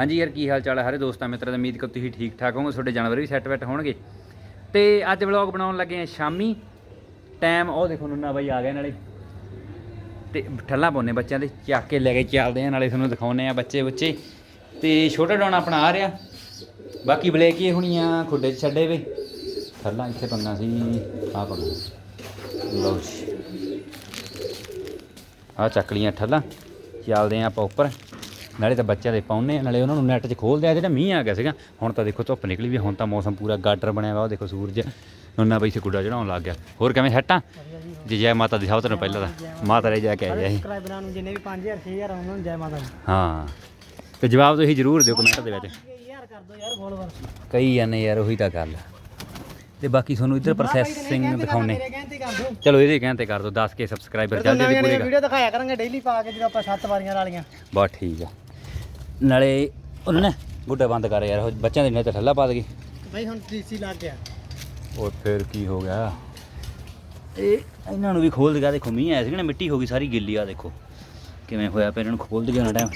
ਹਾਂਜੀ ਯਾਰ, ਕੀ ਹਾਲ ਚਾਲ ਹੈ ਸਾਰੇ ਦੋਸਤਾਂ, ਮਿੱਤਰਾਂ ਦਾ ਉਮੀਦ ਕਰ ਤੁਸੀਂ ਠੀਕ ਠਾਕ ਹੋਵੋਗੇ। ਤੁਹਾਡੇ ਜਾਨਵਰ ਵੀ ਸੈੱਟ ਬੈਠ ਹੋਣਗੇ। ਤੇ ਅੱਜ ਵਲੌਗ ਬਣਾਉਣ ਲੱਗੇ ਆ ਸ਼ਾਮੀ। ਟਾਈਮ ਉਹ ਦੇਖੋ ਨੁੰਨਾ ਬਾਈ ਆ ਗਿਆ ਨਾਲੇ। ਤੇ ਠੱਲਾਂ ਪਾਉਨੇ ਬੱਚਿਆਂ ਦੇ, ਚੱਕ ਕੇ ਲੈ ਕੇ ਚੱਲਦੇ ਆ, ਨਾਲੇ ਤੁਹਾਨੂੰ ਦਿਖਾਉਨੇ ਆ ਬੱਚੇ ਬੱਚੇ। ਤੇ ਛੋਟਾ ਡਾਉਣਾ ਆਪਣਾ ਆ ਰਿਹਾ। ਬਾਕੀ ਬਲੇਕੀ ਹੁਣੀਆਂ, ਖੁੱਡੇ 'ਚ ਛੱਡੇ ਵੇ। ਠੱਲਾਂ ਇੱਥੇ ਪੰਨਾ ਸੀ ਆ ਪੰਨਾ। ਲਓ ਜੀ। ਆ ਚੱਕ ਲੀਆਂ ਠੱਲਾਂ। ਚੱਲਦੇ ਆ ਆਪਾਂ ਉੱਪਰ। ਨਾਲੇ ਤਾਂ ਬੱਚਿਆਂ ਦੇ ਪਾਉਨੇ ਆ ਨਾਲੇ ਉਹਨਾਂ ਨੂੰ ਨੈਟ 'ਚ ਖੋਲਦੇ ਆ ਜਿਹੜਾ ਮੀਂਹ ਆ ਗਿਆ ਸੀਗਾ। ਹੁਣ ਤਾਂ ਦੇਖੋ ਧੁੱਪ ਨਿਕਲੀ ਵੀ ਹੁਣ ਤਾਂ ਮੌਸਮ ਪੂਰਾ ਗਾਡਰ ਬਣਿਆ ਵਾ ਉਹ ਦੇਖੋ ਸੂਰਜ ਨੁੰਨਾ ਬਈ ਸੇ ਗੁੱਡਾ ਚੜਾਉਣ ਲੱਗ ਗਿਆ। ਹੋਰ ਕਿਵੇਂ ਸੈੱਟਾਂ ਜੀ ਜੈ ਮਾਤਾ ਦੀ ਸਭ ਤੋਂ ਪਹਿਲਾਂ ਤਾਂ। ਮਾਤਾ ਰੇ ਜਾ ਕੇ ਆਇਆ ਸੀ। ਸਬਸਕ੍ਰਾਈਬਰਾਂ ਨੂੰ ਜਿੰਨੇ ਵੀ 5000 6000 ਉਹਨਾਂ ਨੂੰ ਜੈ ਮਾਤਾ ਦੀ। ਹਾਂ। ਤੇ ਜਵਾਬ ਤੁਸੀਂ ਜ਼ਰੂਰ ਦਿਓ ਕਮੈਂਟ ਦੇ ਵਿੱਚ। ਯਾਰ ਕਰ ਦੋ ਯਾਰ ਫੋਲੋਵਰ ਕਈ ਜਾਂਦੇ ਯਾਰ ਉਹੀ ਤਾਂ ਗੱਲ। ਤੇ ਬਾਕੀ ਤੁਹਾਨੂੰ ਇੱਧਰ ਪ੍ਰੋਸੈਸਿੰਗ ਦਿਖਾਉਨੇ ਦੋ। ਚਲੋ ਇਹਦੇ ਕਹਿੰਦੇ ਕਰ ਦਿਓ 10 ਕੇ ਸਬਸਕ੍ਰਾਈਬਰ ਚੱਲਦੇ ਤੇ ਪੂਰੇ ਕਰ ਵੀਡੀਓ ਦਿਖਾਇਆ ਕਰਾਂਗੇ ਡੇਲੀ ਪਾ ਕੇ ਜਦੋਂ ਆਪਾਂ ਸੱਤ ਵਾਰੀਆਂ ਵਾਲੀਆਂ ਬਹੁਤ ਠੀਕ ਆ। ਨਾਲੇ ਉਹਨਾਂ ਨੇ ਗੁੱਡਾ ਬੰਦ ਕਰ ਯਾਰ ਉਹ ਬੱਚਿਆਂ ਦੇ ਨੇ ਤਾਂ ਠੱਲਾ ਪਾ ਦਗੀ। ਬਈ ਹੁਣ ਟੀਸੀ ਲੱਗ ਗਿਆ। ਉਹ ਫਿਰ ਕੀ ਹੋ ਗਿਆ? ਇਹ ਇਹਨਾਂ ਨੂੰ ਵੀ ਖੋਲ ਦਿਗਾ ਦੇਖੋ ਮੀਂਹ ਆਇਆ ਸੀ ਨਾ ਮਿੱਟੀ ਹੋ ਗਈ ਸਾਰੀ ਗਿੱਲੀ ਆ ਦੇਖੋ। ਕਿਵੇਂ ਹੋਇਆ ਪਿਆ ਇਹਨਾਂ ਨੂੰ ਖੋਲ ਦਿਗਾ ਨਾ ਟਾਈਮ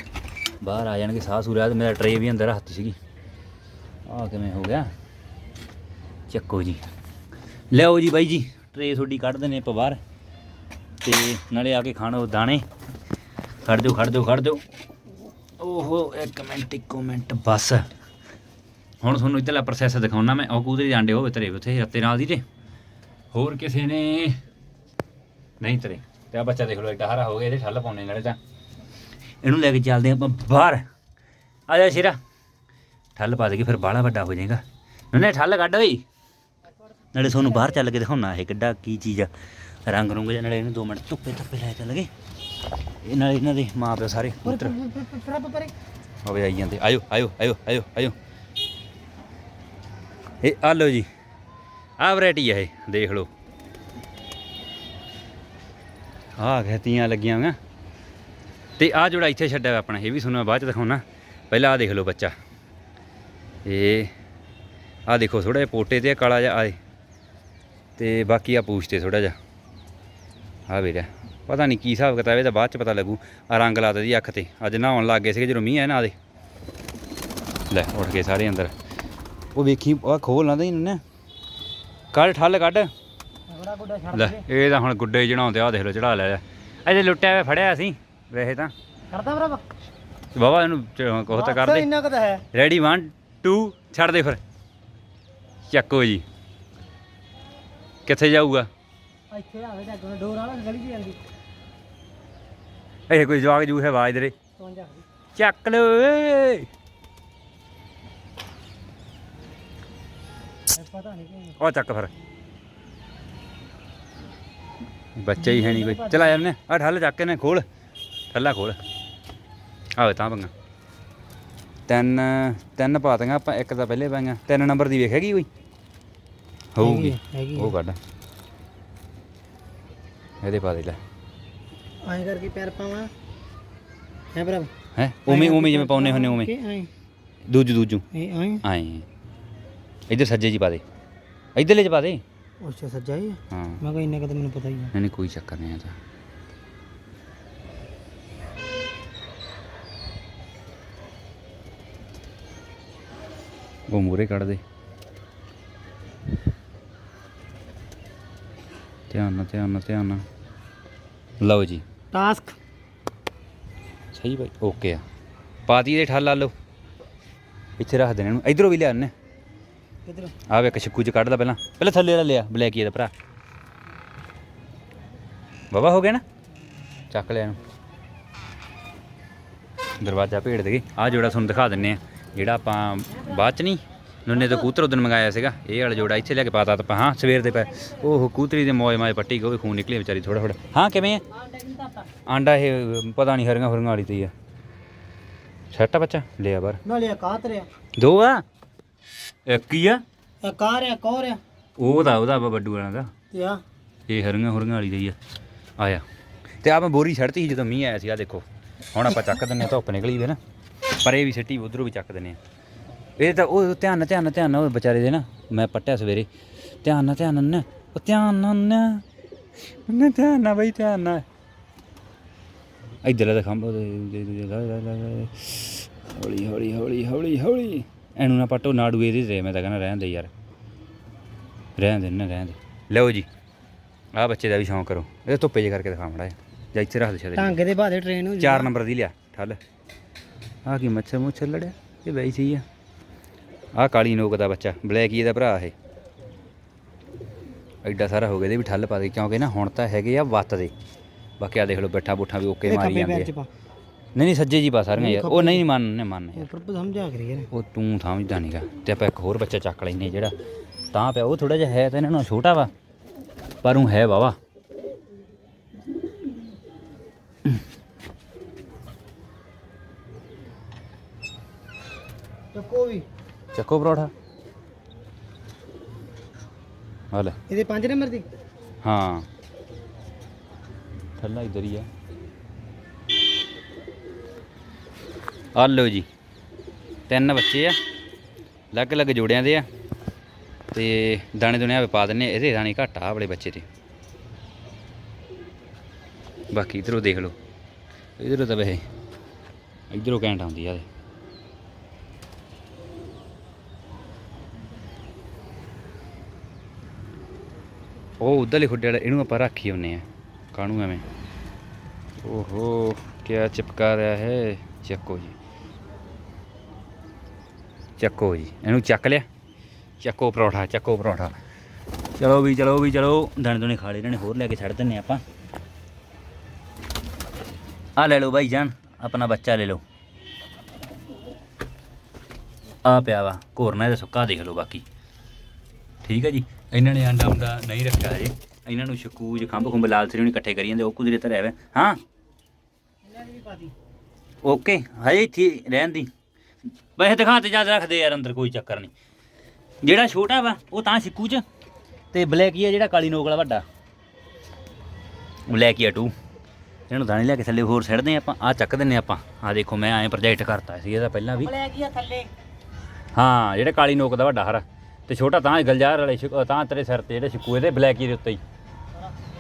ਬਾਹਰ ਆ ਜਾਣਗੇ ਸਾਹ ਸੂਰਿਆ ਤੇ ਮੇਰਾ ਟਰੇ ਵੀ ਅੰਦਰ ਹੱਥ ਸੀਗੀ। ਆ ਕਿਵੇਂ ਹੋ ਗਿਆ? ਚੱਕੋ ਜੀ। ਲਿਆਓ ਜੀ ਬਾਈ ਜੀ ਟਰੇ ਤੁਹਾਡੀ ਕੱਢ ਦਿੰਨੇ ਆਪਾਂ ਬਾਹਰ। ਤੇ ਨਾਲੇ ਆ ਕੇ ਖਾਣੋ ਦਾਣੇ। ਖੜ ਦਿਓ ਖੜ ਦਿਓ ਖੜ ਦਿਓ ਉਹ ਇੱਕ ਮਿੰਟ ਇੱਕ ਮਿੰਟ, ਬਸ। ਹੁਣ ਤੁਹਾਨੂੰ ਇੱਧਰਲਾ ਪ੍ਰੋਸੈਸ ਦਿਖਾਉਣਾ ਮੈਂ। ਉਹ ਕੂਦਰੀ ਦੇ ਆਂਡੇ ਹੋਵੇ ਤਰੇ ਉੱਥੇ, ਰੱਤੇ ਨਾਲ ਦੀ ਤੇ। ਹੋਰ ਕਿਸੇ ਨੇ? ਨਹੀਂ ਤਰੇ। ਤੇ ਆ ਬੱਚਾ ਦੇਖ ਲਓ, ਏਡਾ ਹਰਾ ਹੋ ਗਿਆ, ਇਹਦੇ ਠੱਲ ਪਾਉਣੇ ਨਾਲੇ ਤਾਂ। ਇਹਨੂੰ ਲੈ ਕੇ ਚੱਲਦੇ ਆਪਾਂ ਬਾਹਰ। ਆ ਜਾ ਸ਼ੇਰਾ। ਠੱਲ ਪਾ ਦੇਗੀ ਫਿਰ ਬਾਹਲਾ ਵੱਡਾ ਹੋ ਜਾਏਗਾ। ਉਹਨੇ ਠੱਲ ਕੱਢ ਓਏ। ਨਾਲੇ ਤੁਹਾਨੂੰ ਬਾਹਰ ਚੱਲ ਕੇ ਦਿਖਾਉਣਾ ਇਹ ਕਿੱਡਾ ਕੀ ਚੀਜ਼ ਆ। ਰੰਗ ਰੁੰਗ ਜਿਹਾ, ਨਾਲੇ ਇਹਨੂੰ 2 ਮਿੰਟ ਧੁੱਪੇ ਧੁੱਪੇ ਲੈ ਚੱਲ ਗਏ। ਇਹ ਨਾਲੇ ਇਹਨਾਂ ਦੇ ਮਾਂ ਪਿਓ ਸਾਰੇ ਪੁੱਤਰ। ਪ੍ਰਭ ਪਰੇ ਹੋਵੇ ਆਈ ਜਾਂਦੇ। ਆਇਓ ਆਇਓ ਆਇਓ ਆਇਓ ਆਇਓ। ਇਹ ਆ ਲਓ ਜੀ। ਆ ਵੈਰਾਈਟੀ ਆ ਇਹ ਦੇਖ ਲਓ। ਆ ਖੇਤੀਆਂ ਲੱਗੀਆਂ ਹੋਈਆਂ। ਤੇ ਆ ਜਿਹੜਾ ਇੱਥੇ ਛੱਡਿਆ ਆਪਣਾ ਇਹ ਵੀ ਤੁਹਾਨੂੰ ਮੈਂ ਬਾਅਦ ਚ ਦਿਖਾਉਣਾ। ਪਹਿਲਾਂ ਆ ਦੇਖ ਲਓ ਬੱਚਾ। ਇਹ ਆ ਦੇਖੋ ਥੋੜਾ ਜਿਹਾ ਪੋਟੇ ਤੇ ਕਾਲਾ ਜਿਹਾ ਆਏ ਤੇ ਬਾਕੀ ਆ ਪੂਛ ਤੇ ਥੋੜਾ ਜਿਹਾ। ਆ ਵੀਰਾ ਪਤਾ ਨਹੀਂ ਕੀ ਹਿਸਾਬ ਕਿਤਾਬ ਇਹਦਾ ਬਾਅਦ ਚ ਪਤਾ ਲੱਗੂ। ਆ ਰੰਗ ਲਾ ਦਿੱਤੀ ਅੱਖ ਤੇ। ਅੱਜ ਨਹਾਉਣ ਲੱਗ ਗਏ ਸੀਗੇ ਜਦੋਂ ਮੀਂਹ ਆਇਆ ਨਾ ਆ ਦੇ ਲੈ ਉੱਠ ਗਏ ਸਾਰੇ ਅੰਦਰ। ਉਹ ਵੇਖੀ ਆ ਖੋਲ ਨਾ ਦੇ ਇਹਨੇ ਕੱਢ ਠੱਲ ਕੱਢ। ਲੈ ਇਹ ਤਾਂ ਹੁਣ ਗੁੱਡੇ ਚੜਾਉਂਦੇ ਆ ਦੇਖ ਲਓ ਚੜਾ ਲਿਆ। ਅਜੇ ਲੁੱਟਿਆ ਹੋਇਆ ਫੜਿਆ ਸੀ ਵੈਸੇ ਤਾਂ। ਕਰਦਾ ਪ੍ਰਭ ਬਾਬਾ ਇਹਨੂੰ ਕੁਛ ਤਾਂ ਕਰਦੇ। ਇੰਨਾ ਕੁ ਤਾਂ ਹੈ। ਰੈਡੀ 1 2 ਛੱਡ ਦੇ ਫਿਰ। ਚੱਕੋ ਜੀ। ਕਿੱਥੇ ਜਾਊਗਾ? ਇੱਥੇ ਆਵੇ ਜਾ ਕੇ ਡੋਰ ਵਾਲਾ ਗਲੀ ਚ ਜਾਂਦੀ ਇਹ ਕੋਈ ਜਵਾਕ ਜੂ ਹੈ ਆਵਾਜ਼ ਦੇ ਚੱਕ ਲੋ ਏ ਪਤਾ ਨਹੀਂ ਕਿ ਉਹ ਚੱਕ ਫਿਰ। ਬੱਚਾ ਹੀ ਹੈ ਨਹੀਂ ਕੋਈ। ਚਲਾ ਨੇ ਆ। ਠੱਲ ਚੱਕ ਕੇ ਨੇ ਖੋਲ। ਠੱਲਾ ਖੋਲ। ਆਵੇ ਤਾਂ ਪੰਗਾ। ਤਿੰਨ ਤਿੰਨ ਪਾ ਦਾਂਗਾ ਆਪਾਂ ਇੱਕ ਤਾਂ ਪਹਿਲੇ ਪਾਈਆਂ ਤਿੰਨ ਨੰਬਰ ਦੀ ਵੇਖੇਗੀ ਕੋਈ? ਹੋਊਗੀ। ਹੈਗੀ ਉਹ ਕੱਢ। ਇਹਦੇ ਪਾ ਦੇ ਲੈ। ਐਂ ਕਰਕੇ ਪੈਰ ਪਾਵਾਂ। ਹੈ ਪ੍ਰਭ ਹੈ? ਉਵੇਂ ਉਵੇਂ ਜਿਵੇਂ ਪਾਉਨੇ ਹੁੰਨੇ ਉਵੇਂ। ਕਿ ਐਂ ਦੂਜੂ ਦੂਜੂ। ਇਹ ਐਂ ਆਏ। ਇੱਧਰ ਸੱਜੇ ਜੀ ਪਾ ਦੇ। ਇੱਧਰਲੇ ਚ ਪਾ ਦੇ। ਅੱਛਾ ਸੱਜਾ ਹੀ। ਮੈਂ ਕਿਹਾ ਇੰਨਾ ਕਦੇ ਮੈਨੂੰ ਪਤਾ ਹੀ ਨਹੀਂ ਨਹੀਂ ਕੋਈ ਚੱਕਰ ਨਹੀਂ ਆ ਤਾਂ ਉਹ ਮੂਰੇ ਕੱਢ ਦੇ। ਧਿਆਨ ਨਾਲ ਧਿਆਨ ਨਾਲ ਧਿਆਨ ਨਾਲ। ਲਓ ਜੀ। ਟਾਸਕ। ਸਹੀ ਬਾਈ ਓਕੇ ਆ। ਪਾਤੀ ਦੇ ਠੱਲ ਲਾ ਲਓ। ਇੱਥੇ ਰੱਖ ਦੇਣੇ ਨੂੰ ਇਧਰੋਂ ਵੀ ਲਿਆ ਨੇ ਕਿਧਰ ਆ ਵੇ ਇੱਕ ਛਿੱਕੂ ਚ ਕੱਢ ਲਾ ਪਹਿਲਾਂ। ਪਹਿਲਾਂ ਥੱਲੇ ਵਾਲਾ ਲਿਆ ਬਲੈਕੀ ਦਾ ਭਰਾ। ਬਾਬਾ ਹੋ ਗਿਆ ਨਾ? ਚੱਕ ਲਿਆ ਇਹਨੂੰ। ਦਰਵਾਜ਼ਾ ਭੇੜ ਦੇਗੇ ਆ ਜੋੜਾ ਤੁਹਾਨੂੰ ਦਿਖਾ ਦਿੰਨੇ ਆ। ਜਿਹੜਾ ਆਪਾਂ ਬਾਅਦ ਚ ਨਹੀਂ ਨੁੰਨੇ ਤੋਂ ਕੂਤਰ ਉਦੋਂ ਮੰਗਾਇਆ ਸੀਗਾ। ਇਹ ਵਾਲਾ ਜੋੜਾ ਇੱਥੇ ਲੈ ਕੇ ਪਾਤਾ ਤਾਂ ਆਪਾਂ। ਹਾਂ ਸਵੇਰ ਦੇ ਪੈ ਉਹ ਕੂਤਰੀ ਦੇ ਮੋਏ ਮਾਏ ਪੱਟੀ ਗਏ ਖੂਨ ਨਿਕਲੀ ਵਿਚਾਰੀ ਥੋੜਾ ਥੋੜਾ ਹਾਂ ਕਿਵੇਂ ਆ? ਆਂਡਾ ਇਹ ਪਤਾ ਨਹੀਂ ਹਰੀਆਂ ਹੁਰੀਆਂ ਵਾਲੀ ਤੇ ਆ। ਆ ਬੱਚਾ ਲਿਆ ਬਾਹਰ। ਨਾਲੇ ਕਾਤ ਰਿਆ ਦੋ ਆ? ਇੱਕ ਹੀ ਆ? ਇਹ ਕਾ ਰਿਆ ਕੋ ਰਿਆ ਉਹ ਦਾ ਉਹਦਾ ਵਾ ਬੱਡੂ ਵਾਲਾ ਦਾ। ਤੇ ਆ। ਇਹ ਹਰੀਆਂ ਹੁਰੀਆਂ ਵਾਲੀ ਦੀ ਆ। ਆਇਆ। ਤੇ ਆ ਮੈਂ ਬੋਰੀ ਛੱਡਤੀ ਸੀ ਜਦੋਂ ਮੀਂਹ ਆਇਆ ਸੀ ਆ ਦੇਖੋ। ਹੁਣ ਆਪਾਂ ਚੱਕ ਦਿੰਨੇ ਆ, ਧੁੱਪ ਨਿਕਲੀ ਵੇ ਨਾ। ਪਰ ਇਹ ਵੀ ਸਿੱਟੀ ਉਧਰੋਂ ਵੀ ਚੱਕ ਦਿੰਨੇ ਆ ਇਹ ਤਾਂ ਉਹ ਧਿਆਨ ਨਾਲ ਧਿਆਨ ਨਾਲ ਧਿਆਨ ਨਾਲ ਉਹ ਵਿਚਾਰੇ ਦੇ ਨਾ ਮੈਂ ਪੱਟਿਆ ਸਵੇਰੇ। ਧਿਆਨ ਨਾਲ ਧਿਆਨ ਨਾਲ ਨਾ ਉਹ ਧਿਆਨ ਨਾਲ ਨਾ ਨਾ ਧਿਆਨ ਨਾਲ ਬਈ ਧਿਆਨ ਨਾਲ। ਇੱਧਰ ਦਾ ਖੰਭ ਹੌਲੀ ਹੌਲੀ ਹੌਲੀ ਹੌਲੀ ਹੌਲੀ। ਇਹਨੂੰ ਨਾ ਪਟੋ ਨਾੜੂ ਇਹਦੇ ਤੇ ਮੈਂ ਤਾਂ ਕਹਿੰਦਾ ਰਹਿਣ ਦੇ ਯਾਰ। ਰਹਿਣ ਦੇ ਨਾ ਰਹਿਣ ਦੇ। ਲਓ ਜੀ ਆਹ ਬੱਚੇ ਦਾ ਵੀ ਸ਼ੌਂਕ ਕਰੋ। ਇਹ ਧੁੱਪੇ ਜੇ ਕਰਕੇ ਦਿਖਾ ਮੜਾ ਜਾਂ ਇੱਥੇ ਰੱਖ ਦੇ ਛੱਡ ਟਾਂਗੇ ਦੇ ਬਾਦੇ ਟ੍ਰੇਨ ਹੋ ਚਾਰ ਨੰਬਰ ਦੀ ਲਿਆ ਠੱਲ। ਆਹ ਕੀ ਮੱਛਰ ਮੁੱਛਰ ਲੜਿਆ? ਇਹ ਵੈਸੀ ਸਹੀ ਆ। ਆਹ ਕਾਲੀ ਨੋਕ ਦਾ ਬੱਚਾ ਬਲੈਕ ਹੀ ਇਹਦਾ ਭਰਾ ਇਹ। ਐਡਾ ਸਾਰਾ ਹੋ ਗਿਆ ਇਹਦੇ ਵੀ ਠੱਲ ਪਾ ਦੇ ਕਿਉਂਕਿ ਨਾ ਹੁਣ ਤਾਂ ਹੈਗੇ ਆ ਵੱਤ ਦੇ। ਬਾਕੀ ਆ ਦੇਖ ਲਓ ਬੈਠਾ ਬੁੱਠਾ ਵੀ ਓਕੇ ਮਾਰੀ ਜਾਂਦੇ ਆ। ਨਹੀਂ ਨਹੀਂ ਸੱਜੇ ਜੀ ਪਾ ਸਾਰੀਆਂ ਯਾਰ। ਉਹ ਨਹੀਂ ਮੰਨਨੇ ਮੰਨ ਯਾਰ ਉੱਪਰ ਪਰ ਸਮਝਾ ਕਰੀ ਯਾਰ ਉਹ ਤੂੰ ਸਮਝਦਾ ਨਹੀਂਗਾ ਤੇ ਆਪਾਂ ਇੱਕ ਹੋਰ ਬੱਚਾ ਚੱਕ ਲੈਨੇ ਜਿਹੜਾ। ਤਾਂ ਪਿਆ ਉਹ ਥੋੜਾ ਜਿਹਾ ਹੈ ਤਾਂ ਇਹਨਾਂ ਨੂੰ ਛੋਟਾ ਵਾ ਪਰ ਉਹ ਹੈ ਵਾਵਾ ਚੱਕੋ ਵੀ। ਚੱਕੋ ਪਰੌਠਾ। ਆ ਲੈ। ਇਹਦੇ 5 ਨੰਬਰ ਦੀ? ਹਾਂ। ਥੱਲਾ ਇਧਰ ਹੀ ਆ। ਆ ਲਓ ਜੀ। ਤਿੰਨ ਬੱਚੇ ਆ। ਅਲੱਗ-ਅਲੱਗ ਜੋੜਿਆਂ ਦੇ ਆ। ਤੇ ਦਾਣੇ ਦੁਨੇ ਆ ਪਾ ਦਿੰਨੇ ਇਹਦੇ ਦਾਣੇ ਘੱਟ ਆ ਵਾਲੇ ਬੱਚੇ ਦੇ। ਬਾਕੀ ਇਧਰੋਂ ਦੇਖ ਲਓ। ਇਧਰੋਂ ਤਾਂ ਵੈਸੇ ਇਧਰੋਂ ਘੈਂਟ ਆਉਂਦੀ ਆ। ਇਹਦੇ ਉਹ ਉਧਰਲੇ ਖੁੱਡੇ ਵਾਲਾ, ਇਹਨੂੰ ਆਪਾਂ ਰੱਖੀ ਹੁੰਨੇ ਆ ਕਾਹਨੂੰ ਐਵੇਂ? ਓਹੋ, ਕਿਆ ਚਿਪਕਾ ਰਿਹਾ ਹੈ? ਚੱਕੋ ਜੀ। ਚੱਕੋ ਜੀ। ਇਹਨੂੰ ਚੱਕ ਲਿਆ। ਚੱਕੋ ਪਰੌਠਾ ਚੱਕੋ ਪਰੌਠਾ। ਚਲੋ ਵੀ ਚਲੋ ਵੀ, ਚਲੋ। ਦਾਣੇ ਦੁਨੇ ਖਾ ਲਏ, ਇਹਨਾਂ ਨੇ ਹੋਰ ਲੈ ਕੇ ਛੱਡ ਦਿੰਨੇ ਆਪਾਂ। ਆ ਲੈ ਲਓ ਭਾਈ ਜਾਨ, ਆਪਣਾ ਬੱਚਾ ਲੈ ਲਓ। ਆ ਪਿਆ ਵਾ, ਘੋਰਨਾ ਇਹਦਾ ਸੁੱਕਾ ਦੇਖ ਲਓ ਬਾਕੀ। ਠੀਕ ਹੈ ਜੀ। ਇਹਨਾਂ ਨੇ ਆਂਡਾ ਉਂਡਾ ਨਹੀਂ ਰੱਖਿਆ ਜੀ ਇਹਨਾਂ ਨੂੰ ਸ਼ਕੂਜ ਖੰਭ ਖੁੰਭ ਲਾਲ ਸਰੀ ਨੂੰ ਇਕੱਠੇ ਕਰੀ ਜਾਂਦੇ ਉਹ ਕੁਦਰੇ ਧਰਿਆ ਹੋਇਆ ਹਾਂ? ਓਕੇ ਹਜੇ ਇੱਥੇ ਹੀ ਰਹਿਣ ਦੀ। ਵੈਸੇ ਦਿਖਾ ਤੇ ਜਦ ਰੱਖਦੇ ਯਾਰ ਅੰਦਰ ਕੋਈ ਚੱਕਰ ਨਹੀਂ। ਜਿਹੜਾ ਛੋਟਾ ਵਾ ਉਹ ਤਾਂ ਸਿੱਕੂ ਚ। ਤੇ ਬਲੈਕ ਹੀ ਆ ਜਿਹੜਾ ਕਾਲੀ ਨੋਕ ਵਾਲਾ ਵੱਡਾ। ਬਲੈਕ ਹੀ ਆ ਟੂ। ਇਹਨੂੰ ਦਾਣੇ ਲਿਆ ਕੇ ਥੱਲੇ ਹੋਰ ਸਿੱਟਦੇ ਆਪਾਂ। ਆ ਚੱਕ ਦਿੰਨੇ ਆਪਾਂ। ਆ ਦੇਖੋ ਮੈਂ ਐਂ ਪ੍ਰੋਜੈਕਟ ਕਰਤਾ ਸੀ ਇਹਦਾ ਪਹਿਲਾਂ ਵੀ। ਬਲੈਕ ਹੀ ਆ ਥੱਲੇ। ਹਾਂ ਜਿਹੜੇ ਕਾਲੀ ਨੋਕ ਦਾ ਵੱਡਾ ਹਰਾ। ਤੇ ਛੋਟਾ ਤਾਂ ਗਲਜਾਰ ਵਾਲੇ ਸ਼ਿਕ- ਤਾਂ ਤੇਰੇ ਸਿਰ ਤੇ ਜਿਹੜੇ ਸ਼ਿਕੂ ਇਹਦੇ ਬਲੈਕ ਹੀ ਦੇ ਉੱਤੇ ਹੀ।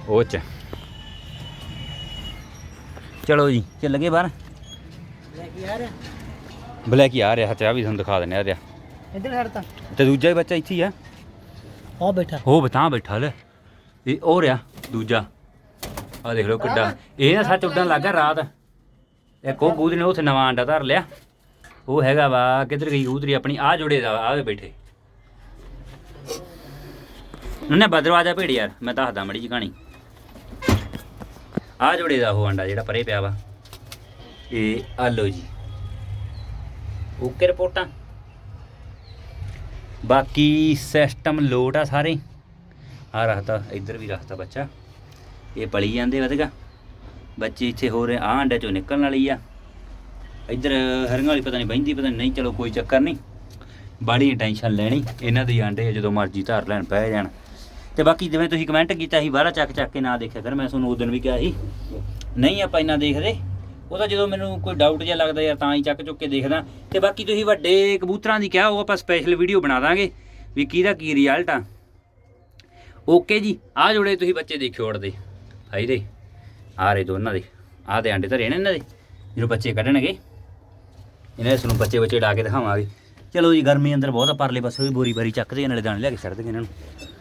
ਉਹ ਚ। ਚਲੋ ਜੀ ਚੱਲ ਗਏ ਬਾਹਰ। ਬਲੈਕ ਯਾਰ ਬਲੈਕ ਹੀ ਆ ਰਿਹਾ ਤੇ ਆ ਵੀ ਤੁਹਾਨੂੰ ਦਿਖਾ ਦਿੰਨੇ ਆ ਰਿਹਾ ਇੱਧਰ ਤੇ। ਦੂਜਾ ਹੀ ਬੱਚਾ ਇੱਥੇ ਹੀ ਆ। ਆ ਬੈਠਾ। ਉਹ ਬਤਾ ਬੈਠਾ ਲੈ। ਇਹ ਉਹ ਰਿਹਾ ਦੂਜਾ। ਆ ਦੇਖ ਲਓ ਕਿੱਡਾ। ਇਹ ਨਾ ਸੱਚ ਉੱਡਣ ਲੱਗਾ ਰਾਤ। ਇੱਕ ਉਹ ਗੂਦਰੀ ਨੇ ਉੱਥੇ ਨਵਾਂ ਅੰਡਾ ਧਰ ਲਿਆ। ਉਹ ਹੈਗਾ ਵਾ ਕਿੱਧਰ ਗਈ ਗੂਦਰੀ ਆਪਣੀ? ਆ ਜੁੜੇ ਦਾ ਆਵੇ ਬੈਠੇ। ਉਹਨੇ ਬਦਰਵਾਜਾ ਭੇੜ ਯਾਰ, ਮੈਂ ਦੱਸਦਾ ਮੜੀ ਜੀ ਕਹਾਣੀ। ਆ ਜੁੜੇ ਦਾ ਉਹ ਅੰਡਾ ਜਿਹੜਾ ਪਰੇ ਪਿਆ ਵਾ। ਇਹ ਆ ਲਓ ਜੀ। ਓਕੇ ਰਿਪੋਰਟਾਂ। ਬਾਕੀ ਸਿਸਟਮ ਲੋਡ ਆ ਸਾਰੇ। ਆ ਰੱਖਤਾ, ਇੱਧਰ ਵੀ ਰੱਖਤਾ ਬੱਚਾ। ਇਹ ਪਲੀ ਜਾਂਦੇ ਵਧਗਾ। ਬੱਚੇ ਇੱਥੇ ਹੋ ਰਹੇ ਆ ਅੰਡੇ ਚੋਂ ਨਿਕਲਣ ਵਾਲੀ ਆ। ਇੱਧਰ ਹਰੀਆਂ ਵਾਲੀ ਪਤਾ ਨਹੀਂ ਬਹਿੰਦੀ, ਪਤਾ ਨਹੀਂ, ਚਲੋ ਕੋਈ ਚੱਕਰ ਨਹੀਂ। ਬਾੜੀ ਟੈਨਸ਼ਨ ਲੈਣੀ। ਇਹਨਾਂ ਦੇ ਆਂਡੇ ਜਦੋਂ ਮਰਜ਼ੀ ਧਾਰ ਲੈਣ ਪੈ ਜਾਣ। ਤੇ ਬਾਕੀ ਜਿਵੇਂ ਤੁਸੀਂ ਕਮੈਂਟ ਕੀਤਾ ਸੀ ਬਾਹਰਾ ਚੱਕ ਚੱਕ ਕੇ ਨਾ ਦੇਖਿਆ ਫਿਰ ਮੈਂ ਤੁਹਾਨੂੰ ਉਸ ਦਿਨ ਵੀ ਕਿਹਾ ਸੀ। ਨਹੀਂ ਆਪਾਂ ਇੰਨਾ ਦੇਖਦੇ। ਉਹ ਤਾਂ ਜਦੋਂ ਮੈਨੂੰ ਕੋਈ ਡਾਊਟ ਜਿਹਾ ਲੱਗਦਾ ਯਾਰ, ਤਾਂ ਹੀ ਚੱਕ ਚੁੱਕ ਕੇ ਦੇਖਦਾ। ਤੇ ਬਾਕੀ ਤੁਸੀਂ ਵੱਡੇ ਕਬੂਤਰਾਂ ਦੀ ਕਿਹਾ, ਉਹ ਆਪਾਂ ਸਪੈਸ਼ਲ ਵੀਡੀਓ ਬਣਾ ਦਾਂਗੇ। ਵੀ ਕਿਹਦਾ ਕੀ ਰਿਜ਼ਲਟ ਆ। ਓਕੇ ਜੀ ਆ ਜੋੜੇ ਤੁਸੀਂ ਬੱਚੇ ਦੇਖਿਓ ਉੜਦੇ ਹਾਈ ਦੇ ਆ ਰਹੇ ਦੋਨਾਂ ਦੇ। ਆਹ ਦੇ ਆਂਡੇ ਧਰੇ ਨੇ ਇਹਨਾਂ ਦੇ ਜਦੋਂ ਬੱਚੇ ਕੱਢਣਗੇ। ਇਹਨਾਂ ਦੇ ਸਾਨੂੰ ਬੱਚੇ ਬੱਚੇ ਡਾ ਕੇ ਦਿਖਾਵਾਂਗੇ। ਚਲੋ ਜੀ, ਗਰਮੀ ਅੰਦਰ ਬਹੁਤ ਆ, ਪਰਲੇ ਪਾਸੇ ਵੀ ਬੋਰੀ ਬਾਰੀ ਚੱਕਦੇ ਨਾਲੇ ਦਾਣੇ ਲੈ ਕੇ ਛੱਡ ਦਿੰਦੇ ਇਹਨਾਂ ਨੂੰ।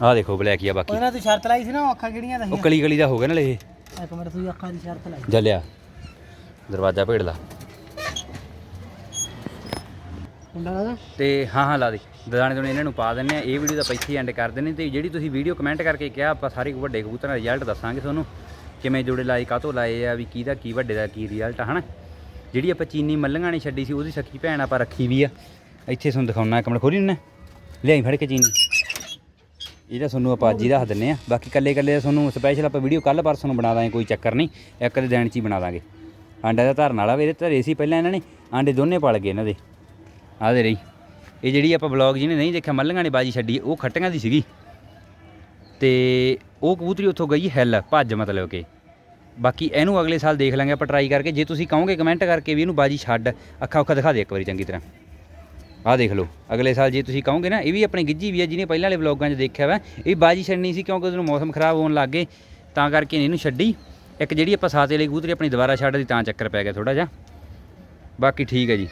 ਆਹ ਦੇਖੋ ਬਲੈਕ ਹੀ ਆ ਬਾਕੀ। ਉਹਨਾਂ ਤੂੰ ਸ਼ਰਤ ਲਾਈ ਸੀ ਨਾ ਉਹ ਅੱਖਾਂ ਕਿਹੜੀਆਂ ਉਹ ਕਲੀ ਕਲੀ ਦਾ ਹੋ ਗਿਆ ਨਾਲੇ ਇਹ ਇੱਕ ਮਿੰਟ ਤੂੰ ਅੱਖਾਂ ਦੀ ਸ਼ਰਤ ਲਾਈ। ਜਲਿਆ। ਦਰਵਾਜ਼ਾ ਭੇੜ ਲਾ। ਮੁੰਡਾ ਦਾ। ਤੇ ਹਾਂ ਹਾਂ ਲਾ ਦੇ। ਦਾਣੇ ਦੋਣੇ ਇਹਨਾਂ ਨੂੰ ਪਾ ਦਿੰਨੇ ਆ। ਇਹ ਵੀਡੀਓ ਦਾ ਪਿੱਛੇ ਐਂਡ ਕਰ ਦਿੰਨੇ। ਤੇ ਜਿਹੜੀ ਤੁਸੀਂ ਵੀਡੀਓ ਕਮੈਂਟ ਕਰਕੇ ਕਿਹਾ ਆਪਾਂ ਸਾਰੇ ਵੱਡੇ ਕਬੂਤਰਾਂ ਦਾ ਰਿਜ਼ਲਟ ਦੱਸਾਂਗੇ ਤੁਹਾਨੂੰ। ਕਿਵੇਂ ਜੋੜੇ ਲਾਏ ਕਾਹਤੋਂ ਲਾਏ ਆ ਵੀ ਕਿਹਦਾ ਕੀ ਵੱਡੇ ਦਾ ਕੀ ਰਿਜ਼ਲਟ ਆ ਹਨਾ? ਜਿਹੜੀ ਆਪਾਂ ਚੀਨੀ ਮੱਲੰਗਾਂ ਨੇ ਛੱਡੀ ਸੀ ਉਹਦੀ ਸਖੀ ਭੈਣ ਆਪਾਂ ਰੱਖੀ ਵੀ ਆ। ਇੱਥੇ ਤੁਹਾਨੂੰ ਦਿਖਾਉਣਾ। ਇੱਕ ਮਿੰਟ ਖੋਲੀ ਨਾ ਲਿਆਈ ਫੜ ਕੇ ਚੀਨੀ। ਇਹਦਾ ਤੁਹਾਨੂੰ ਆਪਾਂ ਅੱਜ ਹੀ ਦੱਸ ਦਿੰਨੇ ਆ ਬਾਕੀ ਕੱਲੇ ਕੱਲੇ ਦਾ ਤੁਹਾਨੂੰ ਸਪੈਸ਼ਲ ਆਪਾਂ ਵੀਡੀਓ ਕੱਲ ਪਰਸੋਂ ਨੂੰ ਬਣਾ ਦਾਂਗੇ, ਕੋਈ ਚੱਕਰ ਨਹੀਂ। ਇੱਕ ਦੇ ਦਿਨ ਚ ਹੀ ਬਣਾ ਦਾਂਗੇ। ਆਂਡਾ ਦਾ ਧਰਨ ਵਾਲਾ ਵੀ ਇਹਦੇ ਧਰੇ ਸੀ ਪਹਿਲਾਂ ਇਹਨਾਂ ਨੇ, ਆਂਡੇ ਦੋਨੇ ਪਲ ਗਏ ਇਹਨਾਂ ਦੇ। ਆਹ ਦੇ ਰਹੀ। ਇਹ ਜਿਹੜੀ ਆਪਾਂ ਬਲੌਗ ਜਿਹਨੇ ਨਹੀਂ ਦੇਖਿਆ ਮੱਲੀਆਂ ਨੇ ਬਾਜੀ ਛੱਡੀ, ਉਹ ਖੱਟੀਆਂ ਦੀ ਸੀਗੀ। ਤੇ ਉਹ ਕਬੂਤਰੀ ਉੱਥੋਂ ਗਈ ਹੈਲ, ਭੱਜ ਮਤਲਬ ਕਿ। ਬਾਕੀ ਇਹਨੂੰ ਅਗਲੇ ਸਾਲ ਦੇਖ ਲਾਂਗੇ ਆਪਾਂ ਟਰਾਈ ਕਰਕੇ। ਜੇ ਤੁਸੀਂ ਕਹੋਗੇ ਕਮੈਂਟ ਕਰਕੇ ਵੀ ਇਹਨੂੰ ਬਾਜੀ ਛੱਡ ਅੱਖਾਂ ਉੱਖਾਂ ਦਿਖਾ ਦੇ ਇੱਕ ਵਾਰੀ ਚੰਗੀ ਤਰ੍ਹਾਂ। ਆਹ ਦੇਖ ਲਓ, ਅਗਲੇ ਸਾਲ ਜੇ ਤੁਸੀਂ ਕਹੋਗੇ ਨਾ, ਇਹ ਵੀ ਆਪਣੇ ਗਿੱਜੀ ਵੀ ਹੈ ਜਿਹਨੇ ਪਹਿਲਾਂ ਵਾਲੇ ਵਲੌਗਾਂ 'ਚ ਦੇਖਿਆ ਵਾ, ਇਹ ਬਾਜੀ ਛੱਡਣੀ ਸੀ ਕਿਉਂਕਿ ਉਹਨੂੰ ਮੌਸਮ ਖਰਾਬ ਹੋਣ ਲੱਗ ਗਏ, ਤਾਂ ਕਰਕੇ ਇਹਨੂੰ ਛੱਡੀ। ਇੱਕ ਜਿਹੜੀ ਆਪਾਂ ਸਾਤੇ ਲਈ ਕਬੂਤਰੀ ਆਪਣੀ ਦੁਬਾਰਾ ਛੱਡ ਦੀ ਤਾਂ ਚੱਕਰ ਪੈ ਗਿਆ ਥੋੜਾ ਜਿਹਾ। ਬਾਕੀ ਠੀਕ ਹੈ ਜੀ।